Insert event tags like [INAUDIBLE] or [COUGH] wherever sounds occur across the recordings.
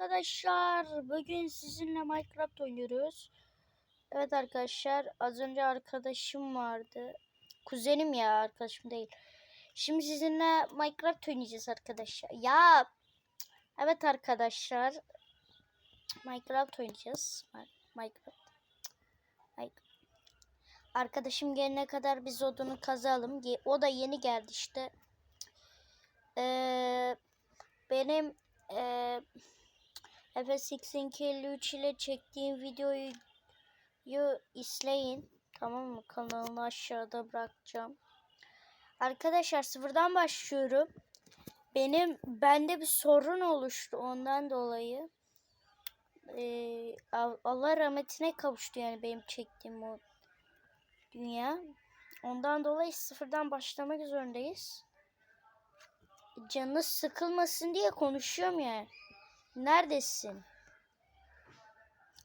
arkadaşlar. Bugün sizinle Minecraft oynuyoruz. Evet arkadaşlar az önce arkadaşım vardı. Kuzenim ya arkadaşım değil. Şimdi sizinle Minecraft oynayacağız arkadaşlar. Ya evet arkadaşlar. Minecraft oynayacağız. Minecraft. Arkadaşım gelene kadar biz odunu kazalım. O da yeni geldi işte. Ee, benim eee Efes 8253 ile çektiğim videoyu yu izleyin. Tamam mı? Kanalını aşağıda bırakacağım. Arkadaşlar sıfırdan başlıyorum. Benim bende bir sorun oluştu ondan dolayı. Ee, Al- Allah rahmetine kavuştu yani benim çektiğim o dünya. Ondan dolayı sıfırdan başlamak zorundayız. Canı sıkılmasın diye konuşuyorum ya. Neredesin?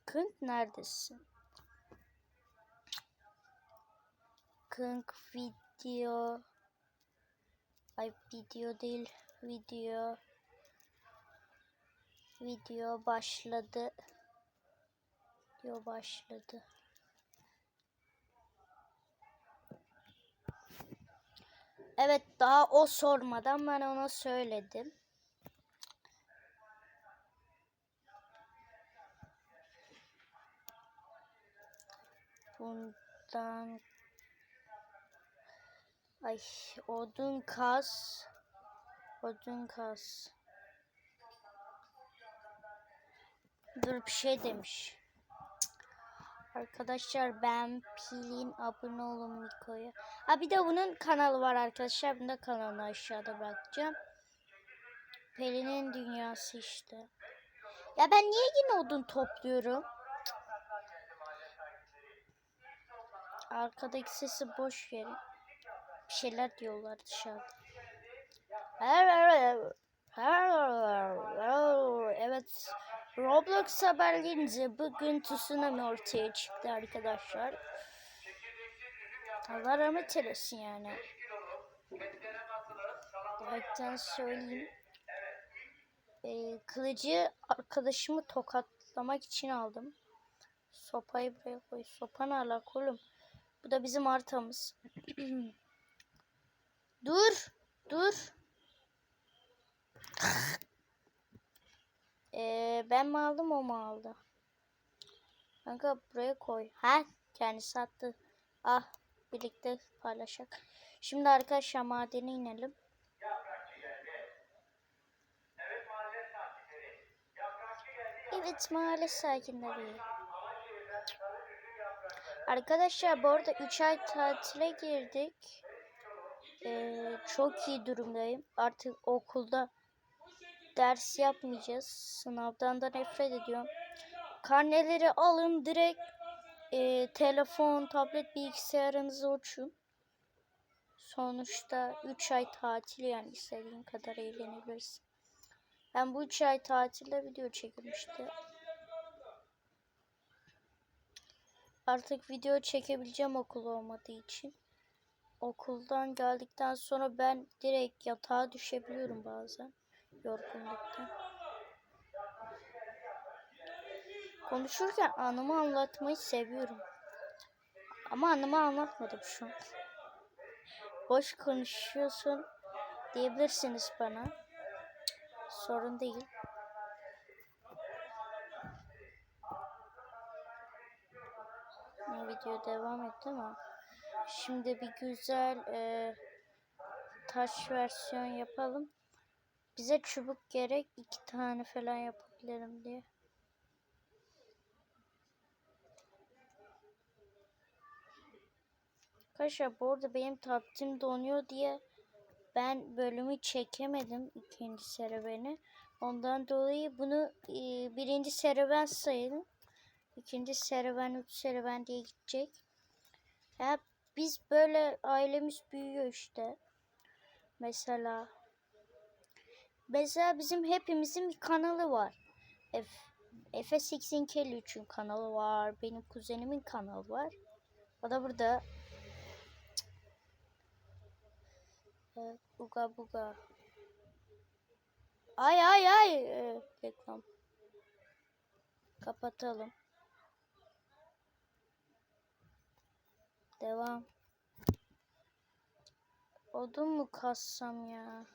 Kınk neredesin? Kınk video. Ay video değil. Video. Video başladı. Video başladı. Evet daha o sormadan ben ona söyledim. Bundan Ay odun kas. Odun kas. Dur bir şey demiş. Arkadaşlar ben Pilin abone olun Miko'ya. Ha bir de bunun kanalı var arkadaşlar. Bunun da kanalını aşağıda bırakacağım. Pelin'in dünyası işte. Ya ben niye yine odun topluyorum? Arkadaki sesi boş verin. Bir şeyler diyorlar dışarıda. Evet. Roblox haberlerince bugün tsunami ortaya çıktı arkadaşlar. Allah rahmet eylesin yani. Direkten söyleyeyim. Ee, kılıcı arkadaşımı tokatlamak için aldım. Sopayı buraya koy. Sopa ne alaka oğlum? Bu da bizim artamız. [CLEARS THROAT] dur. Dur. [CLEARS THROAT] Ee, ben mi aldım o mu aldı? Kanka buraya koy. Ha kendisi attı. Ah birlikte paylaşak. Şimdi arkadaşlar madene inelim. Evet mahalle sakinleri. Arkadaşlar bu arada 3 ay tatile girdik. Ee, çok iyi durumdayım. Artık okulda ders yapmayacağız. Sınavdan da nefret ediyorum. Karneleri alın direkt e, telefon, tablet, bilgisayarınıza uçun. Sonuçta 3 ay tatil yani istediğin kadar eğlenebilirsin. Ben bu 3 ay tatilde video çekmişti. Artık video çekebileceğim okul olmadığı için. Okuldan geldikten sonra ben direkt yatağa düşebiliyorum bazen. Yorgunluktan. Konuşurken anımı anlatmayı seviyorum. Ama anımı anlatmadım şu an. Boş konuşuyorsun diyebilirsiniz bana. Sorun değil. Video devam etti ama şimdi bir güzel e, taş versiyon yapalım. Bize çubuk gerek iki tane falan yapabilirim diye. Arkadaşlar bu arada benim tabletim donuyor diye ben bölümü çekemedim ikinci serüveni. Ondan dolayı bunu e, birinci serüven sayalım. İkinci serüven, üç serüven diye gidecek. Ya biz böyle ailemiz büyüyor işte. Mesela Mesela bizim hepimizin bir kanalı var. F Efes X'in 3'ün kanalı var. Benim kuzenimin kanalı var. O da burada. Evet, buga buga. Ay ay ay. Reklam. Kapatalım. Devam. Odun mu kassam ya?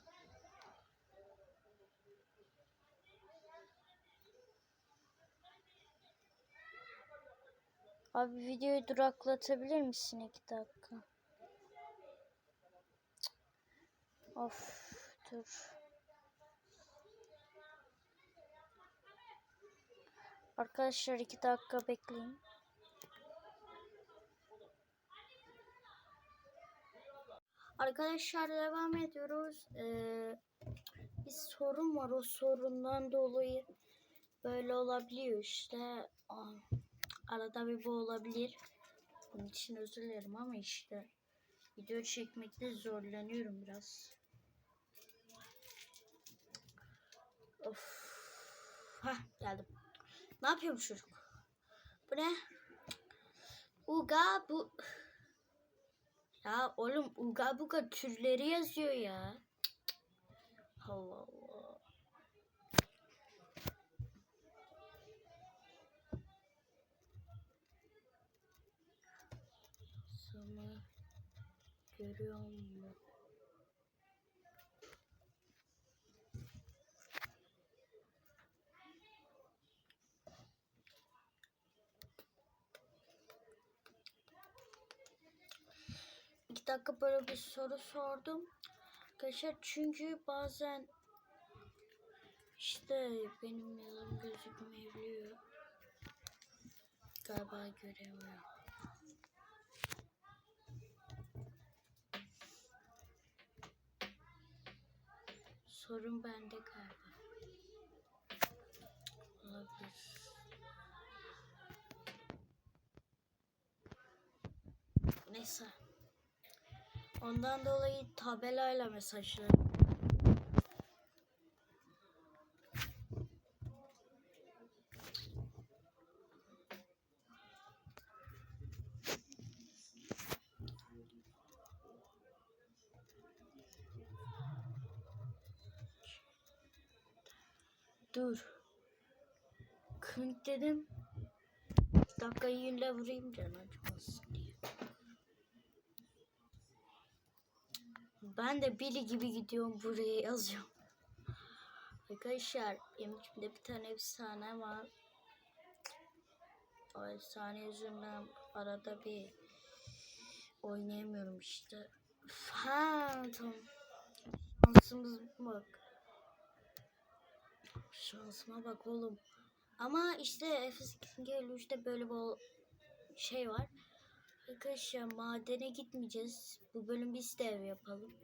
Abi videoyu duraklatabilir misin iki dakika? Of dur. Arkadaşlar iki dakika bekleyin. Arkadaşlar devam ediyoruz. Ee, bir sorun var. O sorundan dolayı böyle olabiliyor işte. Arada bir bu olabilir. Bunun için özür dilerim ama işte video çekmekte zorlanıyorum biraz. Of. Hah geldim. Ne yapıyor bu çocuk? Bu ne? Uga bu. Ya oğlum uga buga türleri yazıyor ya. Allah Allah. Sana görüyor? İki dakika böyle bir soru sordum. Arkadaşlar çünkü bazen işte benim yazım gözükmeyebiliyor. Galiba göremiyorum. Sorun bende galiba. Olabilir. Neyse. Ondan dolayı tabelayla mesajladım. Dur. Kınk dedim. Dakikayı yünle vurayım can acımasın diye. Ben de Billy gibi gidiyorum buraya yazıyorum. Arkadaşlar benim içimde bir tane efsane var. O efsane yüzünden arada bir oynayamıyorum işte. Ha. Şansımız bak. Şansıma bak oğlum. Ama işte Efes 253'te böyle bir şey var. Arkadaşlar madene gitmeyeceğiz. Bu bölüm biz de ev yapalım.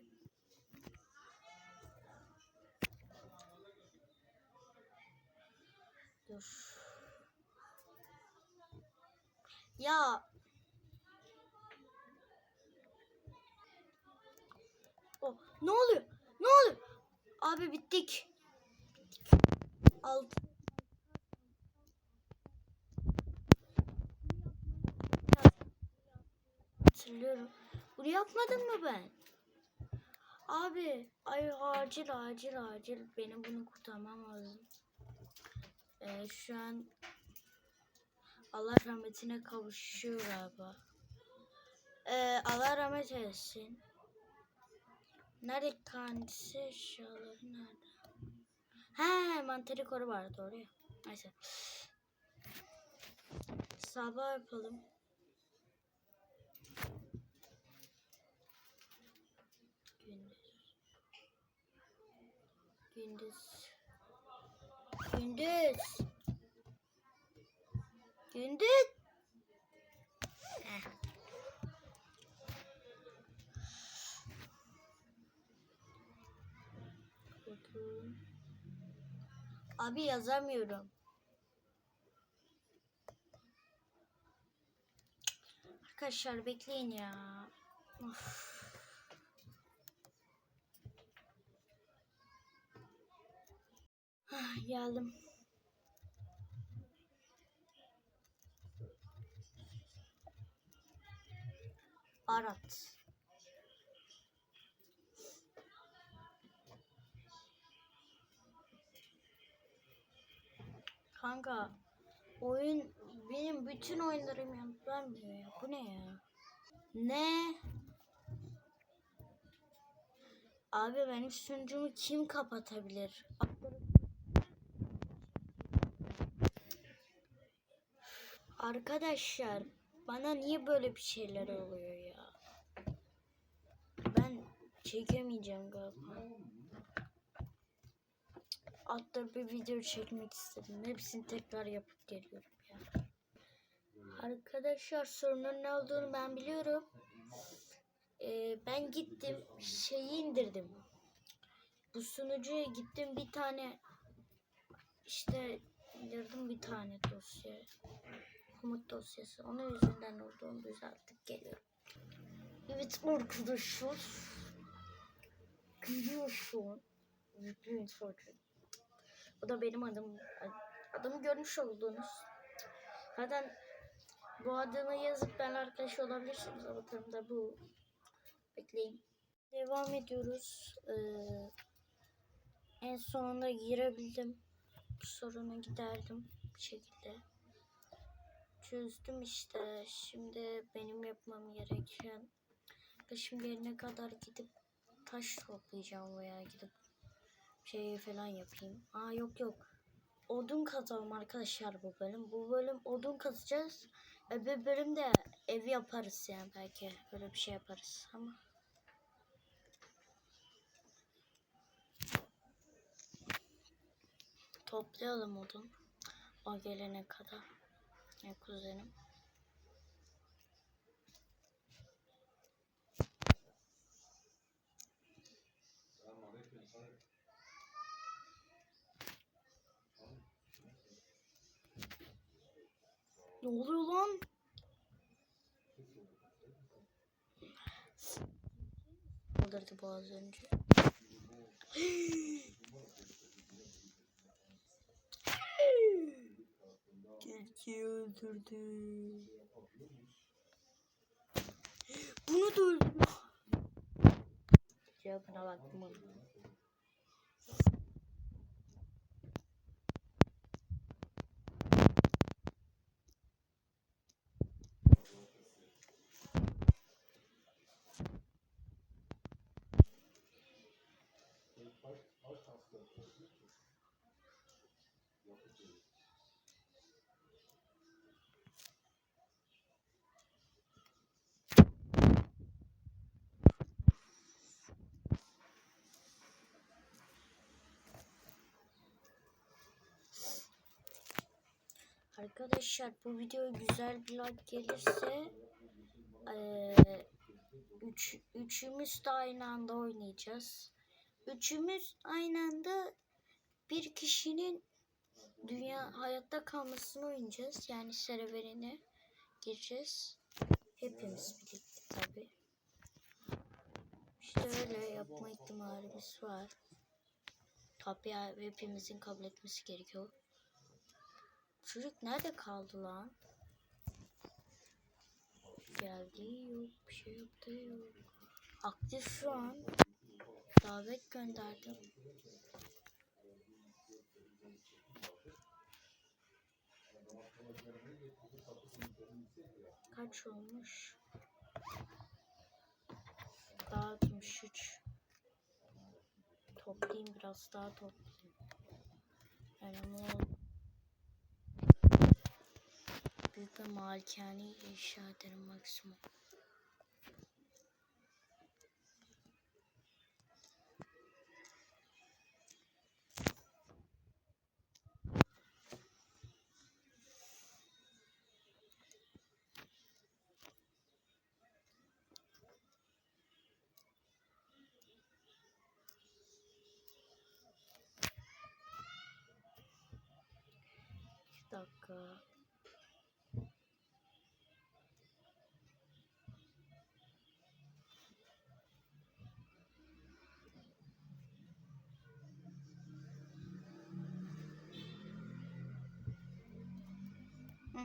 Dur. Ya. Oh, ne oluyor? Ne oluyor? Abi bittik. Alt. Hatırlıyorum. Bunu yapmadım mı ben? Abi, ay acil acil acil benim bunu kurtarmam lazım. Ee, şu an Allah rahmetine kavuşuyor galiba. Ee, Allah rahmet eylesin. Nerede kendisi eşyaları nerede? He mantarikoru var doğru ya. Neyse. Sabah yapalım. Gündüz. Gündüz. Gündüz. Abi yazamıyorum. Arkadaşlar bekleyin ya. Of. Ah, geldim. Arat. Kanka Oyun benim bütün oyunlarım yanıt vermiyor ya. Bu ne ya? Ne? Abi benim sunucumu kim kapatabilir? Arkadaşlar bana niye böyle bir şeyler oluyor ya? Ben çekemeyeceğim galiba. Altta bir video çekmek istedim. Hepsini tekrar yapıp geliyorum ya. Arkadaşlar sorunun ne olduğunu ben biliyorum. Ee, ben gittim şeyi indirdim. Bu sunucuya gittim bir tane işte indirdim bir tane dosya. Komut dosyası. Onun yüzünden olduğunu düzeltip geliyorum. Evet arkadaşlar. Görüyorsun. Yüklüyüm sonucu. Bu da benim adım. Adımı görmüş oldunuz. Zaten bu adımı yazıp ben arkadaş olabilirsiniz. Avatarım da bu. Bekleyin. Devam ediyoruz. Ee, en sonunda girebildim. Bu sorunu giderdim bir şekilde. Çözdüm işte. Şimdi benim yapmam gereken Taşım yerine kadar gidip taş toplayacağım veya gidip şey falan yapayım. Aa yok yok. Odun kazalım arkadaşlar bu bölüm. Bu bölüm odun kazacağız. Öbür bölümde ev yaparız yani belki. Böyle bir şey yaparız ama. Toplayalım odun. O gelene kadar. Ya kuzenim. Ne oluyor lan? Kaldırdı bu az önce. Tilkiyi öldürdü. Bunu da öldürdü. Cevabına baktım. Arkadaşlar bu video güzel bir like gelirse eee, üç, üçümüz de aynı anda oynayacağız. Üçümüz aynı anda bir kişinin dünya hayatta kalmasını oynayacağız. Yani serverine gireceğiz. Hepimiz birlikte tabi. İşte öyle yapma ihtimalimiz var. Tabi hepimizin kabul etmesi gerekiyor. Çocuk nerede kaldı lan? Geldi yok, bir şey yaptı yok. Aktif şu an. Davet gönderdim. Kaç olmuş? Daha 63. Toplayayım biraz daha toplayayım. Olan büyük bir malikane inşa ederim maksimum. Dakika.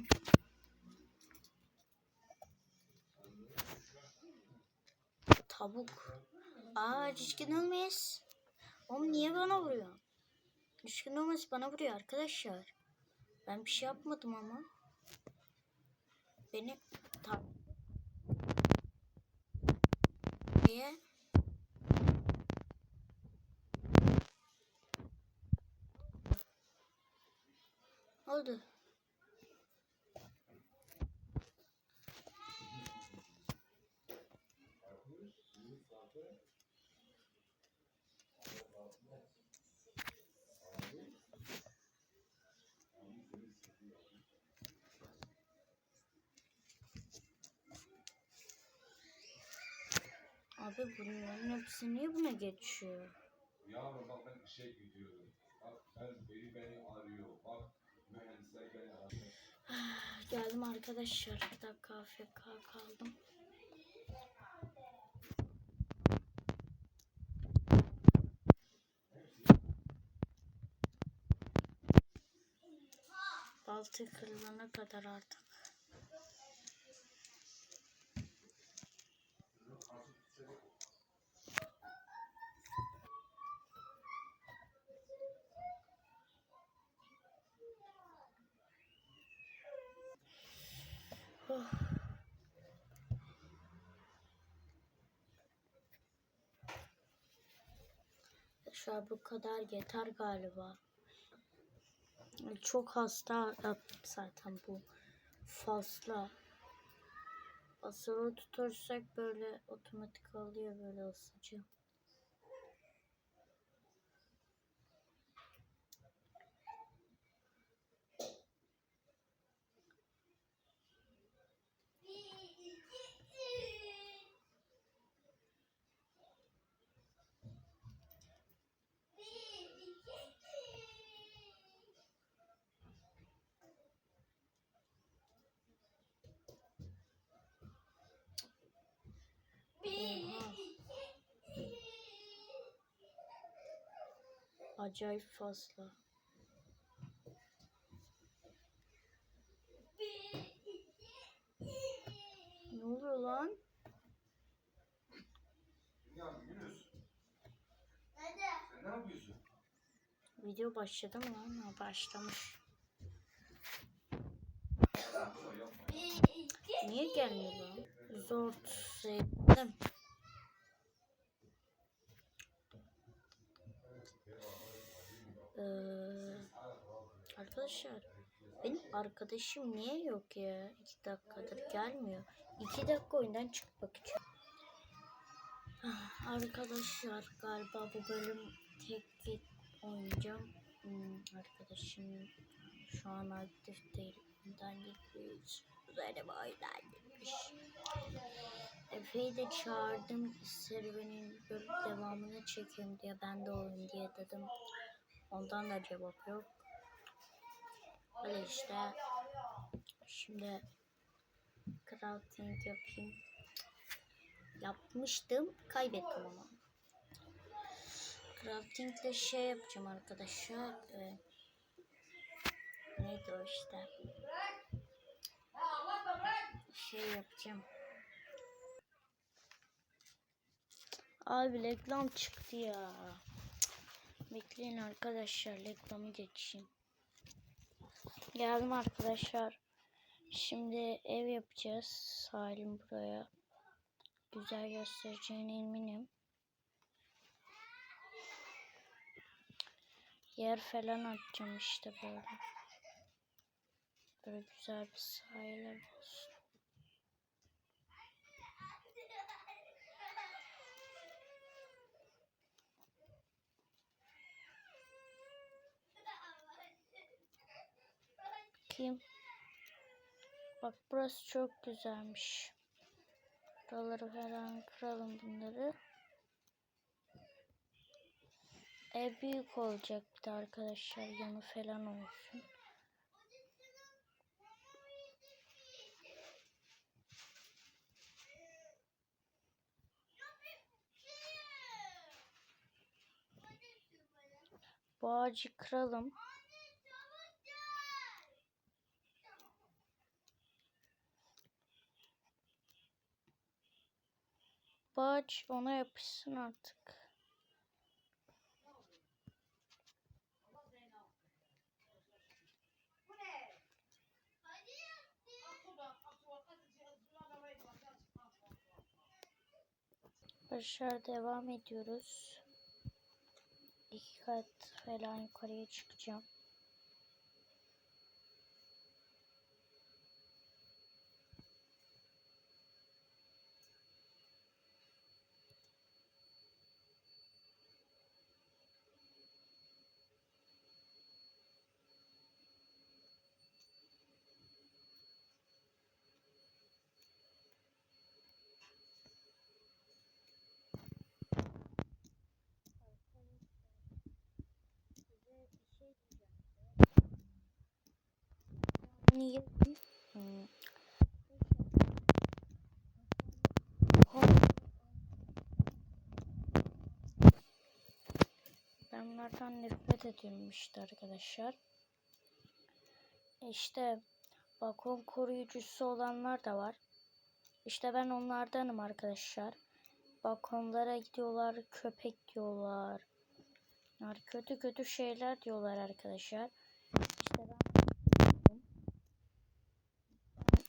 Hı. Tavuk. Aa düşkün olmayız. Oğlum niye bana vuruyor? Düşkün olması bana vuruyor arkadaşlar. Ben bir şey yapmadım ama. Beni tak. Niye? Oldu. Abi bunların hepsi niye buna geçiyor? Yağmur bak ben işe gidiyorum. Bak ben biri beni arıyor. Bak mühendisler beni arıyor. Geldim arkadaşlar. Bir dakika AFK kaldım. Baltı kırılana kadar artık. An bu kadar yeter galiba. Çok hasta zaten bu fazla. Asılı tutursak böyle otomatik alıyor böyle ısıcı. Acayip fazla. Ne oluyor lan? Ya Yunus. Sen ne yapıyorsun? Video başladı mı lan? Ha, başlamış. Yapma yapma. Niye gelmiyor lan? Zor sevdim. Ee, arkadaşlar benim arkadaşım niye yok ya? İki dakikadır gelmiyor. İki dakika oyundan çıkmak için. Ah, Arkadaşlar galiba bu bölüm tek git oynayacağım. Hmm, arkadaşım şu an aktif değil. Oyundan gitmiş. Üzerine oyundan gitmiş. Efe'yi de çağırdım serüvenin böyle devamını çekeyim diye ben de oyun diye dedim. Ondan da cevap yok. Öyle işte. Şimdi crafting yapayım. Yapmıştım. Kaybettim ama. Craftingle şey yapacağım arkadaşlar. Ee, neydi o işte. Şey yapacağım. Abi reklam çıktı ya. Bekleyin arkadaşlar reklamı geçeyim. Geldim arkadaşlar. Şimdi ev yapacağız. Salim buraya. Güzel göstereceğine eminim. Yer falan açacağım işte böyle. Böyle güzel bir sahil olsun. Bakayım. Bak burası çok güzelmiş. Buraları falan kıralım bunları. Ev büyük olacak bir de arkadaşlar yanı falan olsun. Bu ağacı kıralım. Bağaç ona yapışsın artık. Arkadaşlar devam ediyoruz. İki kat falan yukarıya çıkacağım. Bunlardan nefret ediyorum arkadaşlar. İşte balkon koruyucusu olanlar da var. İşte ben onlardanım arkadaşlar. Balkonlara gidiyorlar, köpek diyorlar. Yani kötü kötü şeyler diyorlar arkadaşlar. İşte ben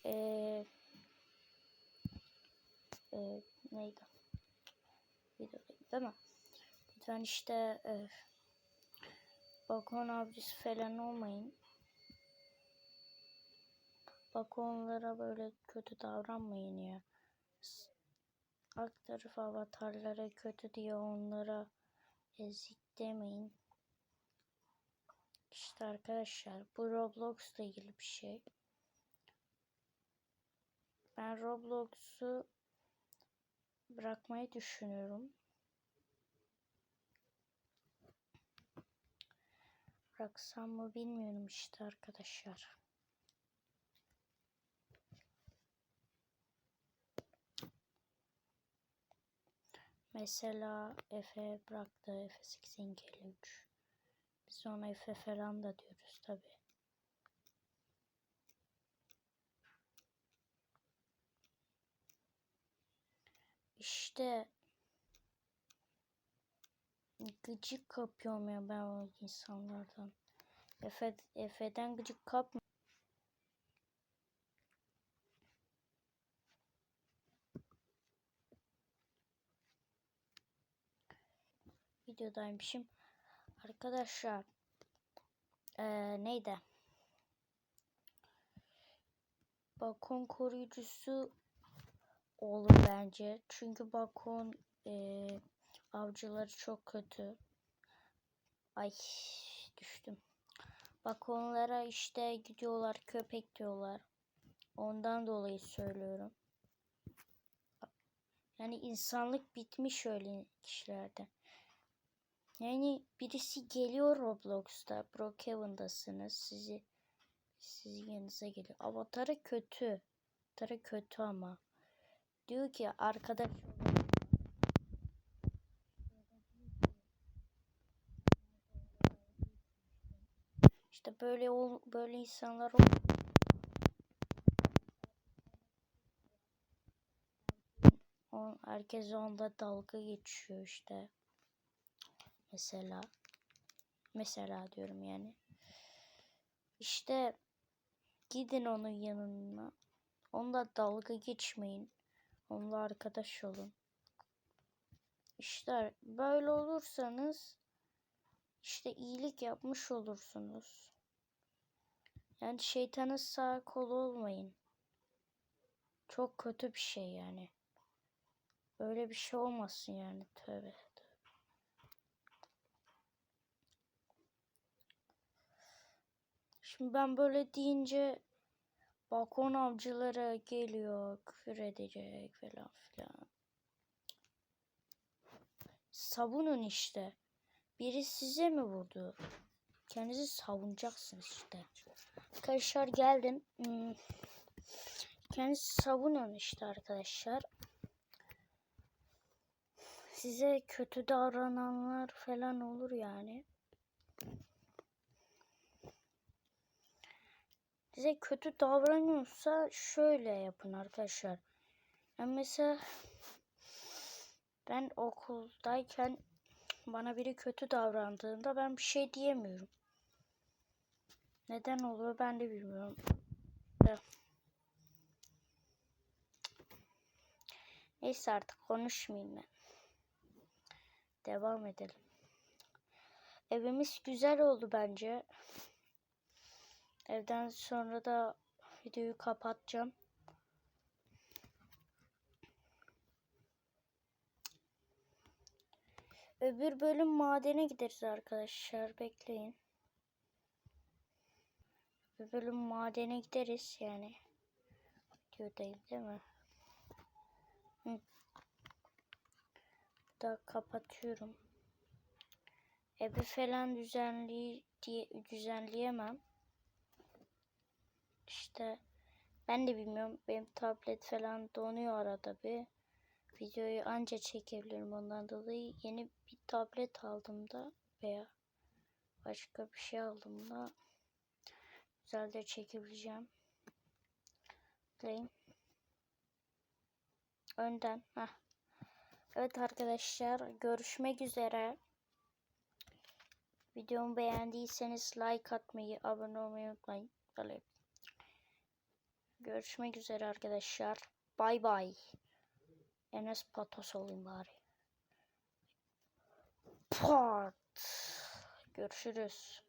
eee eee neydi? Videodayım değil mi? Lütfen işte eee balkon avcısı falan olmayın. Balkonlara böyle kötü davranmayın ya. Taraf avatarlara kötü diye onlara ezik demeyin. İşte arkadaşlar bu Roblox'la ilgili bir şey. Ben Roblox'u bırakmayı düşünüyorum. Bıraksam mı bilmiyorum işte arkadaşlar. Mesela Efe bıraktı Efe 8253. Biz ona Efe falan da diyoruz tabi. İşte gıcık kapıyorum ya ben o insanlardan. Efe, Efe'den gıcık kapma. Videodaymışım. Arkadaşlar eee, neydi? Balkon koruyucusu olur bence. Çünkü balkon eee avcıları çok kötü. Ay düştüm. Balkonlara işte gidiyorlar köpek diyorlar. Ondan dolayı söylüyorum. Yani insanlık bitmiş öyle kişilerde. Yani birisi geliyor Roblox'ta. Brookhaven'dasınız. Sizi sizin yanınıza geliyor. Avatarı kötü. Avatarı kötü ama. Diyor ki arkadaş İşte böyle ol, böyle insanlar ol. On, herkes onda dalga geçiyor işte. Mesela mesela diyorum yani. İşte gidin onun yanına. Onunla dalga geçmeyin. Onunla arkadaş olun. İşte böyle olursanız işte iyilik yapmış olursunuz. Yani şeytanın sağ kolu olmayın. Çok kötü bir şey yani. Öyle bir şey olmasın yani tövbe. Şimdi ben böyle deyince balkon avcıları geliyor, küfür edecek falan filan. Savunun işte. Biri size mi vurdu? Kendinizi savunacaksınız işte. Arkadaşlar geldim. Hmm. Kendinizi savunun işte arkadaşlar. Size kötü davrananlar falan olur yani. size kötü davranıyorsa şöyle yapın arkadaşlar. Yani mesela ben okuldayken bana biri kötü davrandığında ben bir şey diyemiyorum. Neden oluyor ben de bilmiyorum. Neyse artık konuşmayayım ben. devam edelim. Evimiz güzel oldu bence. Evden sonra da videoyu kapatacağım. Öbür bölüm madene gideriz arkadaşlar. Bekleyin. Bölüm madene gideriz yani. Videodayım değil mi? Hı. Da kapatıyorum. Evi falan düzenli diye düzenleyemem. İşte ben de bilmiyorum. Benim tablet falan donuyor arada bir. Videoyu anca çekebilirim ondan dolayı yeni bir tablet aldım da veya başka bir şey aldım da güzel de çekebileceğim. Bekleyin. Önden. Heh. Evet arkadaşlar görüşmek üzere. Videomu beğendiyseniz like atmayı, abone olmayı unutmayın. Görüşmek üzere arkadaşlar. Bay bay. Enes Patos olayım bari. Part. Görüşürüz.